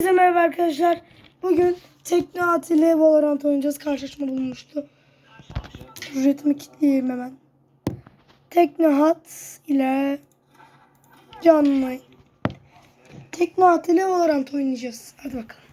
Herkese merhaba arkadaşlar. Bugün Teknoat ile Valorant oynayacağız. Karşılaşma bulunmuştu. Ücretimi kilitleyeyim hemen. Teknoat ile canlı. Teknoat ile Valorant oynayacağız. Hadi bakalım.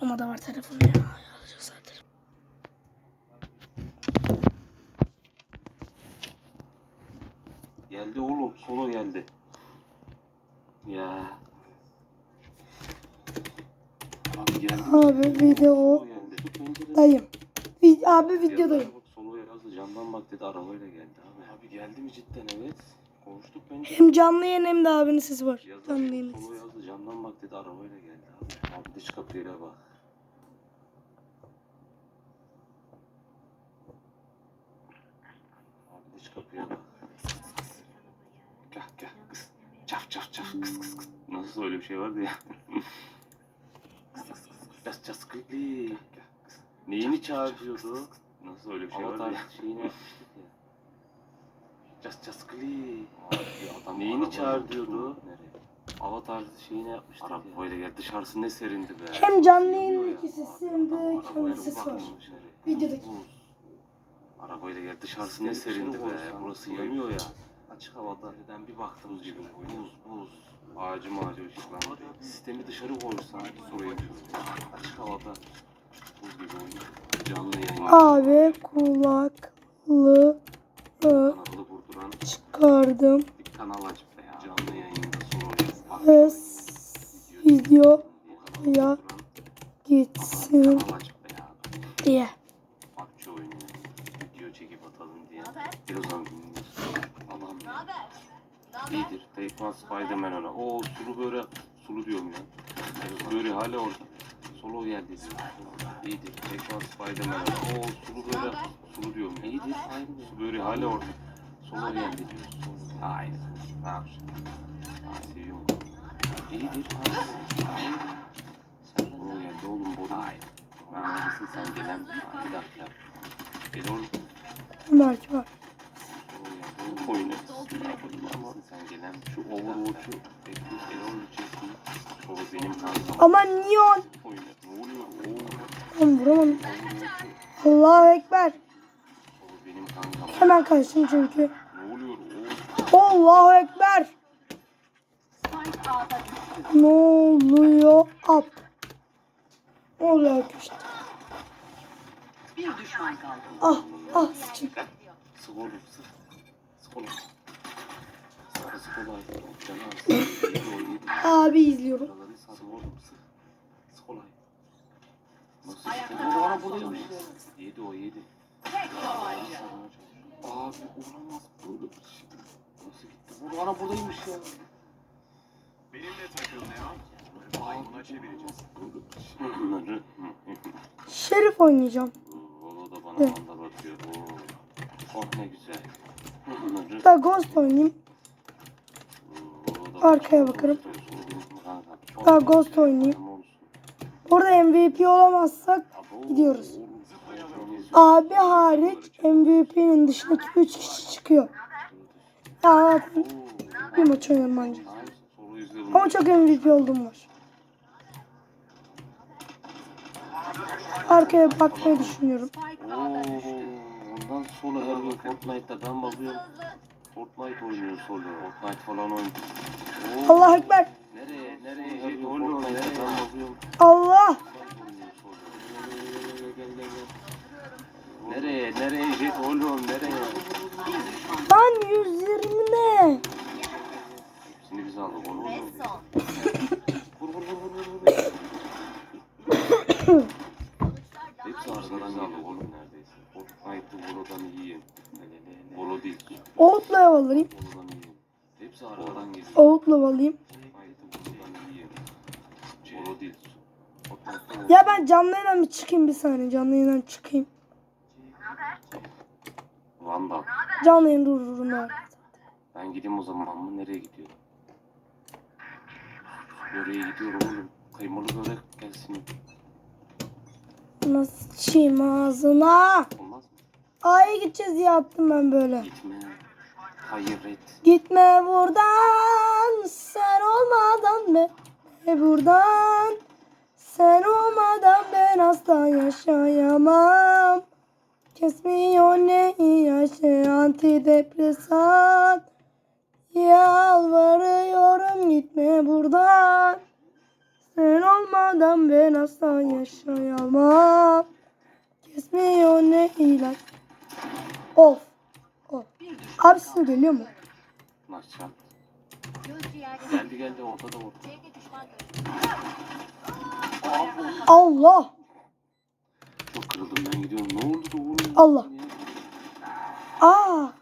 Ama da var telefonu ya. Geldi oğlum solo geldi. Ya. Abi video dayım. Vi- Abi videodayım. Solo yazdı camdan bak dedi arabayla geldi abi. Abi geldi mi cidden evet. Konuştuk bence. Hem canlı yayın hem de abinin sesi var. Canlı yayın. Solo yazdı camdan bak dedi arabayla geldi abi. Abi dış kapıyla bak. Abi dış kapıya bak. Gel gel kız. Çaf çaf çaf kıs kıs kıs. Nasıl öyle bir şey vardı ya. Just just quickly. Neyini çağırıyordu? Nasıl öyle bir şey vardı ya. şeyini yapmıştık ya. Just just quickly. Adam Neyini çağır diyordu? Nereye? Avatar şeyini yapmıştık Arabayla gel dışarısı ne serindi be. Hem canlı Yanıyor ya. yayındaki sesi hem sesi var. Videodaki. Arabayla gel dışarısı ne serindi be. Burası yanıyor ya. Açık havada neden bir baktım gibi. Buz buz. Ağacı mağacı ışıklandırıyor. Sistemi dışarı koysan soru yapıyor. Açık havada buz gibi oynuyor. Canlı yayın. Abi vurduran çıkardım. bir kanal aç be ya. Canlı yayında soru Ses video ya. gitsin diye. PUBG oynuyor. Video çekip atalım diye. Bir o zaman dinliyoruz. Allah'ım ya. İyidir. Take one Spiderman ona. Oo sulu böyle sulu diyorum ya. Böyle hala orada. Solo geldi. İyidir. Take one Spiderman ona. Oo sulu böyle sulu diyorum ya. İyidir. Aynı. Böyle hala orada. Solo geldi diyor. Hayır. Ne yapacaksın? Aa, seviyorum. İyidir. Hayır. Sen solo geldi oğlum boru. Hayır. Neredesin sen gelen? Bir dakika. Gel oğlum. Belki var. Oyunu. Sen gelen şu Overwatch'u bekliyor. Erol çekti. Sonra benim kankam. Ama neon. Oyunu. Ne oluyor? Oğlum. Allahu Ekber. Sonra benim kankam. Hemen kaçtım çünkü. Ne oluyor? Allahu Ekber. Ne oluyor? Up. Ne oluyor arkadaşlar? Bir düşman kaldı. Ah ah sıçın. Abi izliyorum. Buradaymış o. Abi olamaz. Nasıl gitti? Bu bana buradaymış ya. Benimle takıl. Maymuna çevireceğiz. Şerif oynayacağım. Valla da bana Evet. Oo. Oh ne güzel. Bunları. Da Ghost oynayayım. Arkaya bakarım. Daha Ghost oynayayım. Orada MVP olamazsak. Gidiyoruz. Abi hariç MVP'nin dışındaki 3 kişi çıkıyor. Ya bir maç oynadım anca. Tamam, soru izle bunu. Ama çok MVP olduğum var. Arkaya bakmayı düşünüyorum. Ondan sonra her gün Fortnite'da ben bakıyorum. Fortnite oynuyor solo. Fortnite falan oynuyor. Oo, Allah Ekber. Nereye? Nereye? Her gün Fortnite'da ben bakıyorum. Allah. Solo. Nereye? Nereye? Jet oğlum nereye? Lan 120 ne? Hepsini biz aldık vur vur vur vur vur. Hepsi arkadan aldık oğlum neredeyse. Fortnite'ı buradan yiyeyim. Bolo değil. Outlaw alayım. Bolodan yiyeyim. Hepsi arkadan geliyor. Outlaw alayım. Fortnite'ı buradan yiyeyim. Bolo değil. Fortnite'dan Ya ben canlı yayından bir çıkayım bir saniye. Canlı yayından çıkayım. Vandal. Canlı yayını durdururum ben. Ben gideyim o zaman ama nereye gidiyorum? Böreğe gidiyorum oğlum. Kıymalı börek gelsin. Nasıl sıçayım ağzına? Olmaz mı? A'ya gideceğiz diye attım ben böyle. Gitme. Hayır et. Gitme buradan sen olmadan be. gitme buradan. Sen olmadan ben asla yaşayamam. Kesmiyor ne yaşı antidepresan. Yalvarıyorum gitme buradan. Sen olmadan ben asla yaşayamam. Kesmiyor ne ilaç. Of. Abi sesin geliyor mu? Maç çarp. Gözcü yerde. Geldi geldi ortada görüldü. Allah. Çok kırıldım ben gidiyorum. Ne oldu da oğlum? Allah. Aa.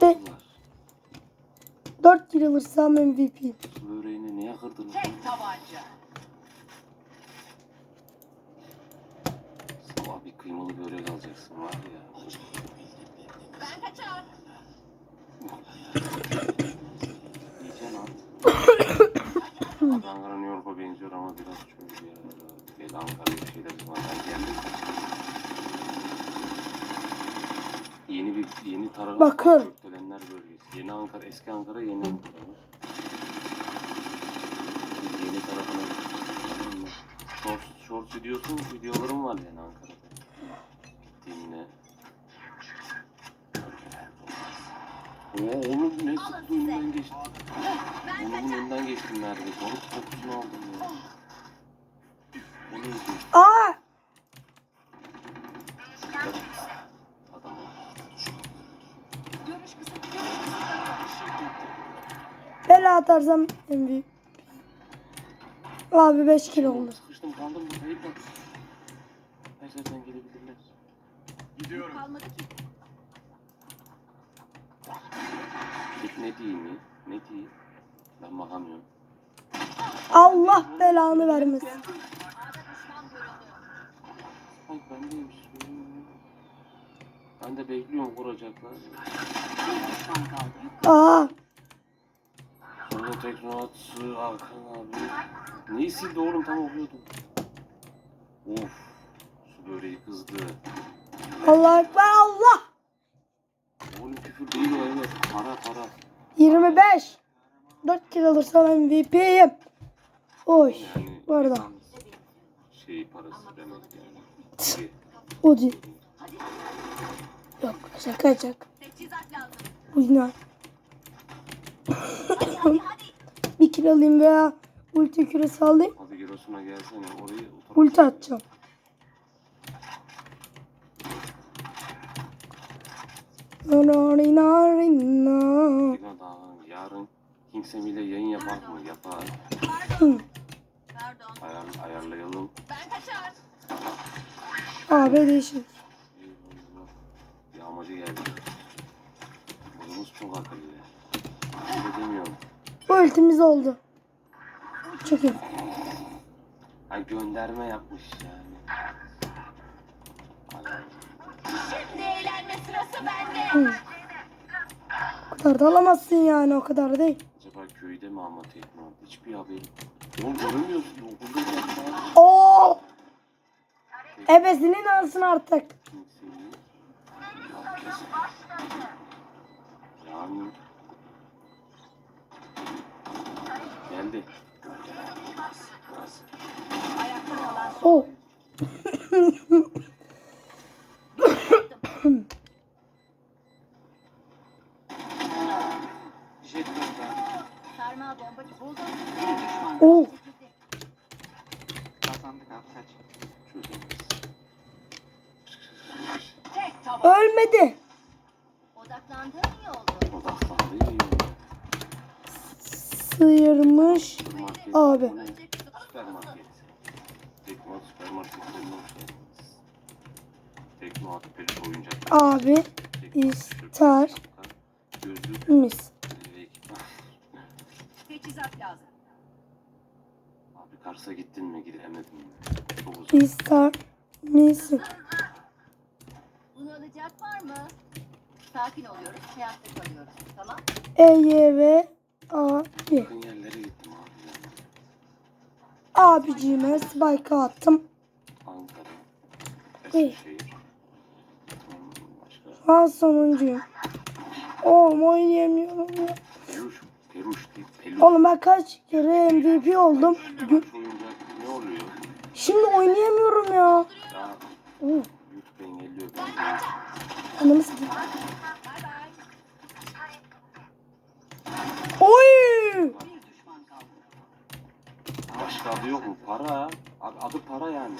De- yaptılar? 4 kill alırsam MVP. Böreğini niye kırdınız? tek tabanca. Sabah bir kıymalı börek alacaksın var ya. Ben kaçar. Yiyeceksin abi. Ankara New York'a benziyor ama biraz çocuk ya. Gel Ankara bir şeyler var. Ben geldim. Yeni bir yeni taraf. Bakın. Gökdelenler bölgesi. Yeni Ankara, eski Ankara, yeni Ankara. Yeni tarafına Shorts, shorts videosu, videolarım var yani Ankara'da. Gittiğimde. Oo oğlum ne sıktı önünden geçti. Burnumun önünden geçtim neredeyse. Balık kokusunu aldım ya. O neydi? Aa. Adam. Bela atarsam MVP. Abi 5 kill oldu. Sıkıştım kaldım. Kayıp bak. Gidiyorum. Kalmadı ki. Git ne diyeyim mi? Ne diyeyim? Ben bakamıyorum. Allah belanı vermesin. Ay ben de Ben de bekliyorum vuracaklar. Aa. Sonra teknoatsı Hakan abi. Neyi sildi oğlum tam okuyordum. Of. Su böreği kızdı. Allah ekber Allah. Oğlum küfür değil o evet. Para para. 25. 4 kill alırsam MVP'yim. Oy. Yani Bu arada. Şey parası demek yani. O değil. Yok şaka şaka. Hadi. Bir kill alayım veya ulti küresi alayım. Hadi Giros'una gelsene orayı Ulti atacağım. Narina. Tekno daha yarın King Sam ile yayın yapar mı? Yapar. Pardon. Ayar, ayarlayalım. Ben kaçar. Abi değişik. Yağmacı geldi. Oğlumuz çok akıllı. Öyle demiyorum. Bu ultimiz oldu. Çok. Ay gönderme yapmış yani. Ay, Şimdi eğlenme sırası bende. Hı. O kadar da alamazsın yani o kadar değil. Acaba köyde mi ama tekno? Hiçbir haberim. Oğlum göremiyorsun. Okulda yapma. Oo! Ebesinin alsın artık. Kimseyi. Yapacağız. Yani. Geldi. Ayakta kalan. Oh. Jet gönder. Sarmal bomba buldum. Bir düşman kaldı. Oh. Kazandık abi saç. Çözemez. Tek tabanca. Ölmedi. Odaklandığım iyi oldu. Odaklandı iyi oldu. Sıyırmış. Abi. Süpermarket. Tekno. Tekno. Abi Tekno ister Gözlük mis. Teçhizat lazım. Abi Kars'a gittin mi? Gidemedim mi? Çok uzun. İster misin? Bunu alacak var mı? Sakin oluyoruz. Hayatta kalıyoruz. Tamam. E, Y, V, A, B. Yakın yerlere gittim abi. Abiciğime spike attım. Ankara. Eskişehir. Hmm, Başka. Ben sonuncuyum. Oğlum oynayamıyorum ya. Oğlum ben kaç kere MVP oldum. Maç oyuncak ne oluyor? Şimdi oynayamıyorum ya. Ya Oo, Ananı satayım. Oy! Bir düşman kaldı. Başka adı yok mu? Para. Abi adı para yani.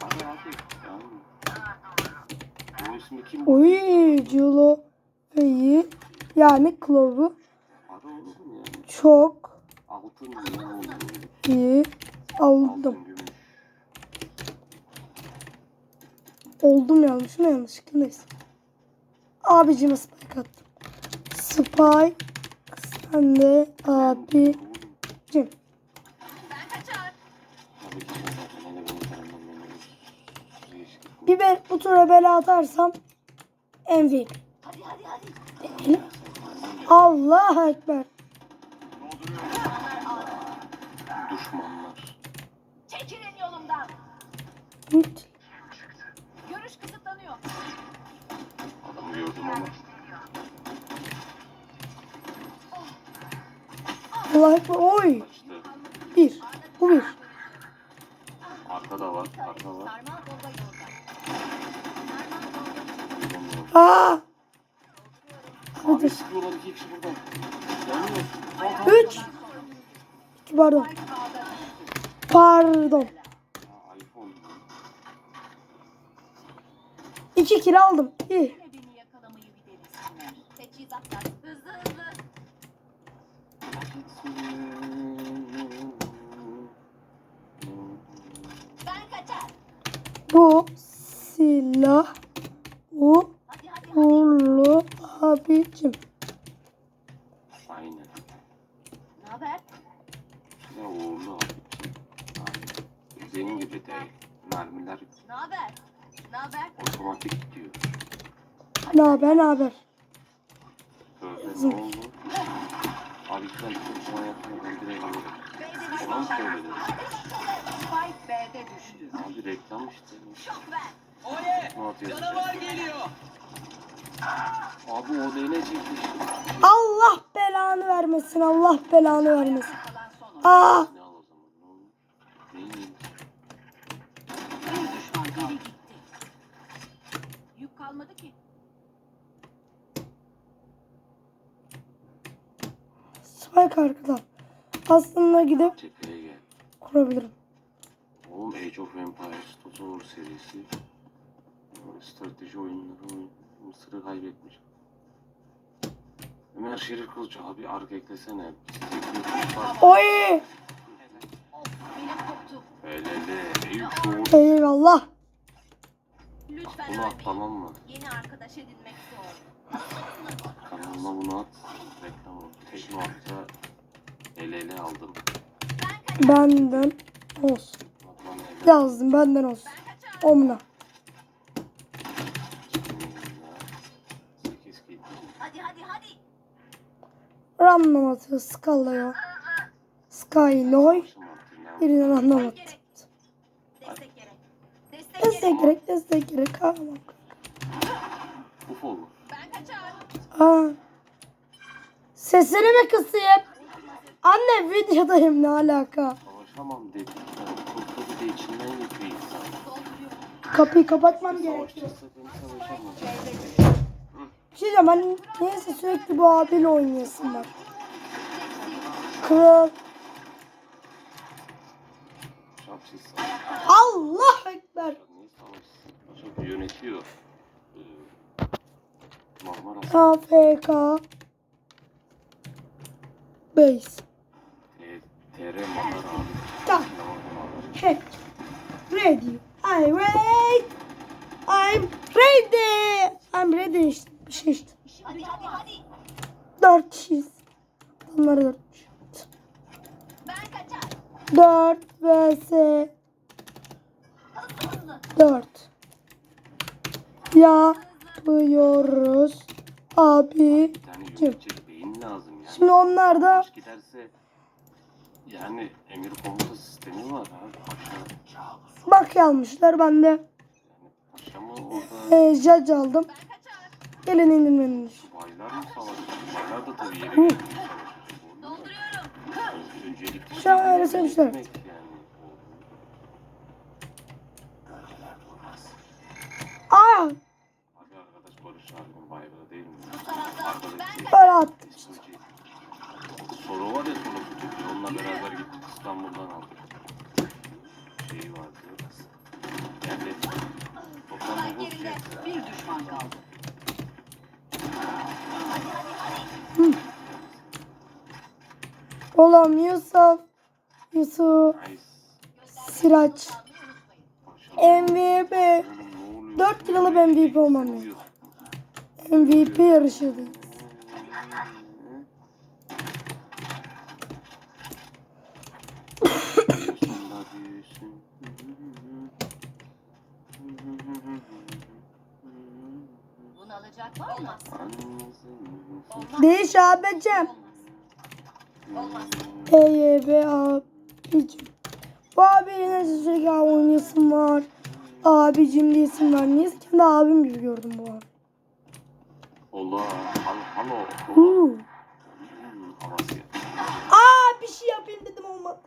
Para abi. Yani. Bu ismi kim? Oy! Cilo iyi. Yani yani? çok Altın iyi. Aldım. Altın gümüş. Oldum yanlış mı yanlışlıkla neyse. Abicime spike attım. Spike sen de abicim. Bir be, bu tura bela atarsam MVP. Hadi hadi hadi. Allah ekber. Düşmanlar. Çekilin yolumdan. Hiç. Görüş kısıtlanıyor. Adamı gördüm ama. Allah ekber. Oy. Bir. Bu bir. Arkada var. Arka var. Aa. Abi sıkıyorlar iki kişi buradan. Yanıyor. Üç. İki pardon. Pardon. İki kira aldım. İyi. Yine beni yakalamayı bir denesinler. Lazım. Hızlı hızlı. Ben kaçar. Bu silah bu Hadi hadi uğurlu abicim. Aynen. Ne haber? Ne uğurlu abi. Aynen. Senin gibi değil. Mermiler Ne haber? Ne haber? otomatik gidiyor. Ne haber ne haber? Ne? Abi sen çok sana yapma ben direkt düşman söyledin. Spike B'de düştü. Ne? Canavar geliyor. Abi o çekmiş. Allah belanı vermesin. Allah belanı vermesin. Aa. Ne al o zaman? Ne olur? Neyin? Bir düşman Biri kaldı. gitti. Yük kalmadı ki. Spike arkadan. Aslında gidip kurabilirim. Oğlum Age of Empires Total War serisi. Strateji oyunları oyun. Mısır'ı kaybetmiş. Ömer Şerif Kılıç abi arka eklesene. Oy. Eyvallah. Lütfen Bunu at ölmeyin. tamam mı? Yeni arkadaş edinmek zor. Kanalıma bunu at. Reklam ol. Tekno hatta el ele aldım. Benden olsun. Yazdım benden olsun. Omna. 8 gitti. Hadi hadi hadi. Random atıyor. Skyloy. Attı ya. Anlamadı. Gerek. Destek gerek. Destek gerek. Destek gerek, gerek. Tamam. Uf kaçar. Aa. Sesini mi kısayım? Anne videodayım ne alaka? Savaşamam dedik. Yani Çok bir de içinden geçiyor insan. Dolduruyorum. Kapıyı kapatmam gerekiyor. Savaşamam. Bir şey diyeceğim ben neyse sürekli bu abiyle oynayasım var. Kral. Allah ekber. Niye? Başak yönetiyor. Ee, AFK. Base. Tak. Check. Ready. I'm ready. I'm ready. I'm ready işte. Bir şey işte. Hadi hadi hadi. Dört kişiyiz. Bunları dört. Dört vs dört. Yapıyoruz. Abi. Bir tane lazım. Şimdi onlar da giderse yani emir komuta sistemi var abi. Paşa. bak yazmışlar. Ben de paşa mı orada e, judge aldım. Gelin indirmenin. subaylar mı savaşacak? Subaylar da tabii yere gelip savaşacak. söylemişler. Ekmek yani. Aa! Abi arkadaş Barış abinin Viber'ı değil mi? Arkadaki Böyle at. Eskoci. Soru var ya soru tutuyor. Onunla beraber gittik İstanbul'dan aldık. Şeyi vardı. Yani toplam Spike bu yerinde bir düşman kaldı. Oğlum Yusuf. Yusuf. Nice. Siraç. MVP. Oğlum ne oluyor? 4 yıllık MVP olmam lazım. MVP yarışıydı. Bunu alacak mı? Değiş abicim. Olmaz. EYB abicim. Bu abiyle sürekli abi oynayasım var. Abicim diye isim var. Niye kendi abim gibi gördüm bu abi. Allah. Halo. Halo. Amasya. Aa bir şey yapayım dedim olmadı.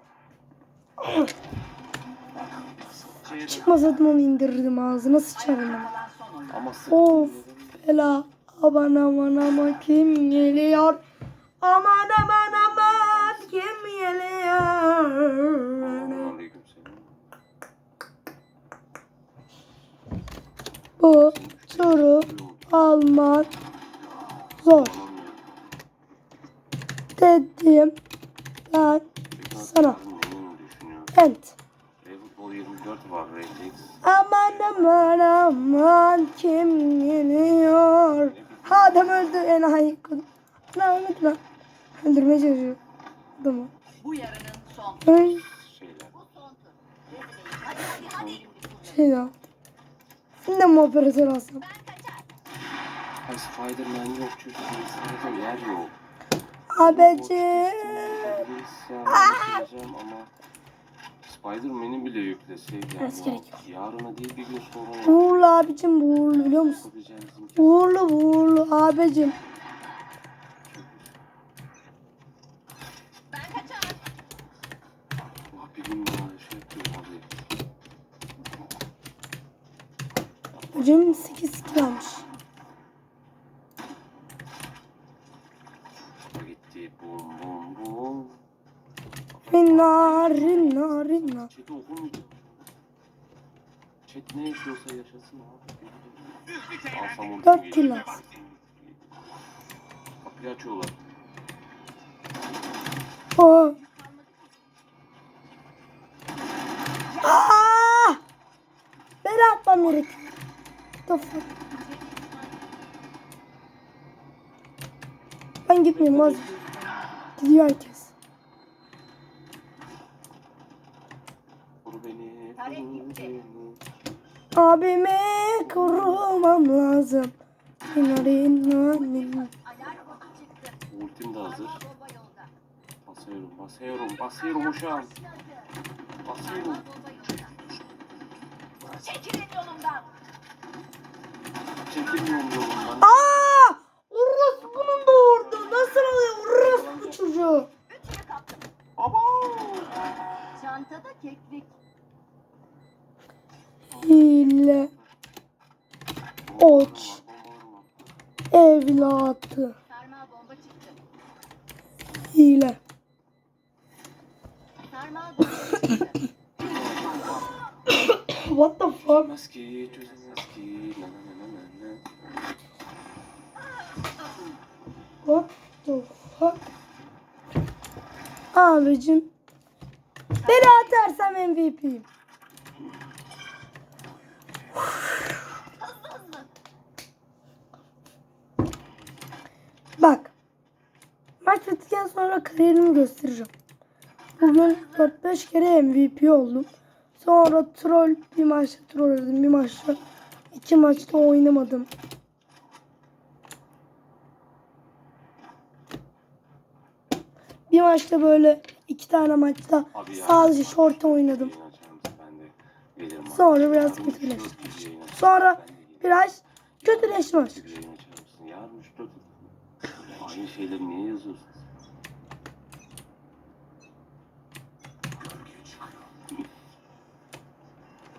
Çıkmasaydım onu indirirdim ağzına sıçarım Of ela aman aman aman kim geliyor? Aman aman aman kim geliyor? Bu turu almak zor dedim ben sana. Ent. Futbol 24 var Reflex. Aman aman aman kim geliyor? Ha adam öldü enayi. Ne ölmedi lan. Öldürmeye çalışıyor. Adamı. Bu yarının son. Öl. Şeyler. Bu son tur. Rezil Hadi hadi hadi. Şey ya. Şimdi mi operatör alsam? Ben kaçar. Ay Spiderman yok çocuk. Spider yer yok. Abeci. Bilgisayarı ama Spider-Man'i bile yüklesek yani Evet, gerek yok. yarına değil bir gün sonra Uğurlu abicim bu uğurlu biliyor musun? Uğurlu uğurlu abicim. Ben kaçar. Allah bir gün daha şey yapıyorum abi. Abicim 8 kilo almış. Gitti bum bum bum. Rinna rinna rinna. Chat'i okumayacağım. Chat ne yaşıyorsa yaşasın abi. Alsam onu Dört kilo. Kapıyı açıyorlar. O. Aa! Ben atmam gerekiyor. The fuck? Ben gitmiyorum az. Gidiyor herkes. Koru beni. Tarek koru gitti. beni. Abime korumam lazım. Ultim de hazır. Basıyorum, basıyorum, basıyorum uşağım. Basıyorum. Çekilin yolumdan. Çekilmiyorum yolumdan. Aa! Orospu'nun doğurdu. Nasıl oluyor orospu çocuğu? Aba! Çantada keklik. Hile Oç. çıktı. Hile. What the fuck? What the fuck? Abicim. Beni atarsam MVP'yim. Bak. Maç bittikten sonra kariyerimi göstereceğim. Bugün 4-5 kere MVP oldum. Sonra troll bir maçta troll oldum. Bir maçta iki maçta oynamadım. Bir maçta böyle iki tane maçta sadece short oynadım. Sonra biraz kötüleşmiş. Sonra biraz kötüleşmiş. Aynı şeyleri niye yazıyorsun?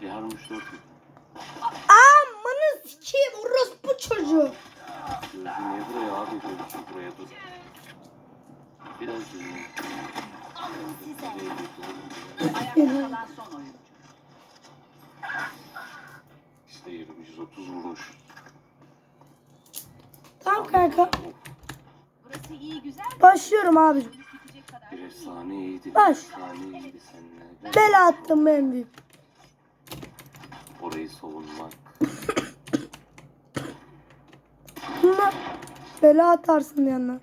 Yarın üç dört gün. Amanı sikeyim orospu çocuğu. Gözünü niye buraya abi gözünü buraya dur. Biraz gözünü. Ayakta kalan son oyun. Nasıl yerim? 130 vurmuş. Tamam kanka. Burası iyi güzel. Başlıyorum abicim. Bir efsane iyiydi. Baş. Efsane iyiydi attım ben büyük. Orayı savunmak. Bunlar bela atarsın yanına.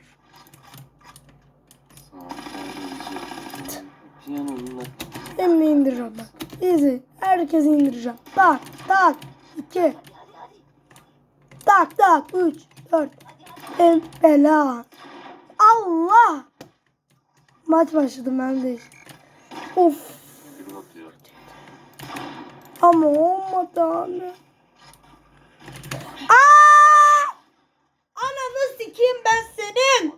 Şimdi indiriyorum bak. Easy. Herkesi indireceğim. Bak, bak, 2 Tak tak. 3 4 El bela. Allah! Maç başladı ben de. Of Ama olmadı abi Aaa Ananı sikeyim ben senin.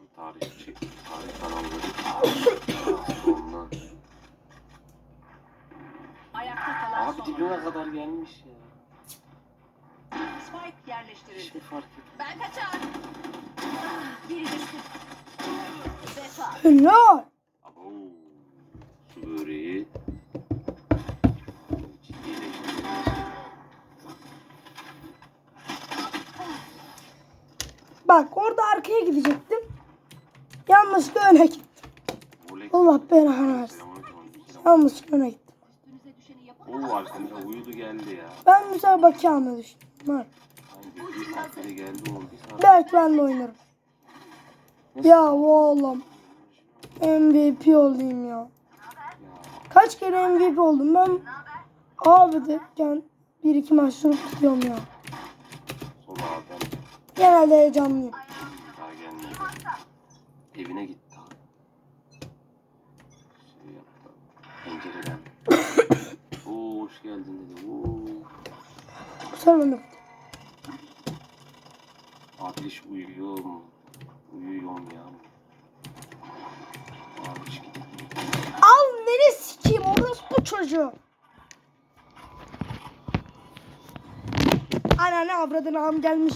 Ayakta kalan Abi dibine kadar gelmiş ya. Spike Hiçbir yerleştirildi. fark et. Ben kaçar. Ah, Biri düştü. Vefa. Helal. Abo. Su böreği. Ciddileşti. Bak orada arkaya gidecektim. Yanlışlıkla öne gittim. Allah belanı versin. Yanlışlıkla öne gittim. Üstünüze düşeni yapın. Oo arkamda uyudu geldi ya. Ben sefer bakağımla düştüm. Var. Belki ben de oynarım. Ya oğlum. MVP olayım ya. Kaç kere MVP oldum ben. Abi derken bir iki maç durup tutuyorum ya. Genelde heyecanlıyım. daha gelmedi. Evine gitti. Şey yaptı. Pencereden. Oo hoş geldin dedi. Oo. Kusura bakma. Ateş uyuyor mu? Uyuyorum ya. Abi hiç gidip Al nereye sikeyim orospu çocuğu. Ananı avradını am gelmiş.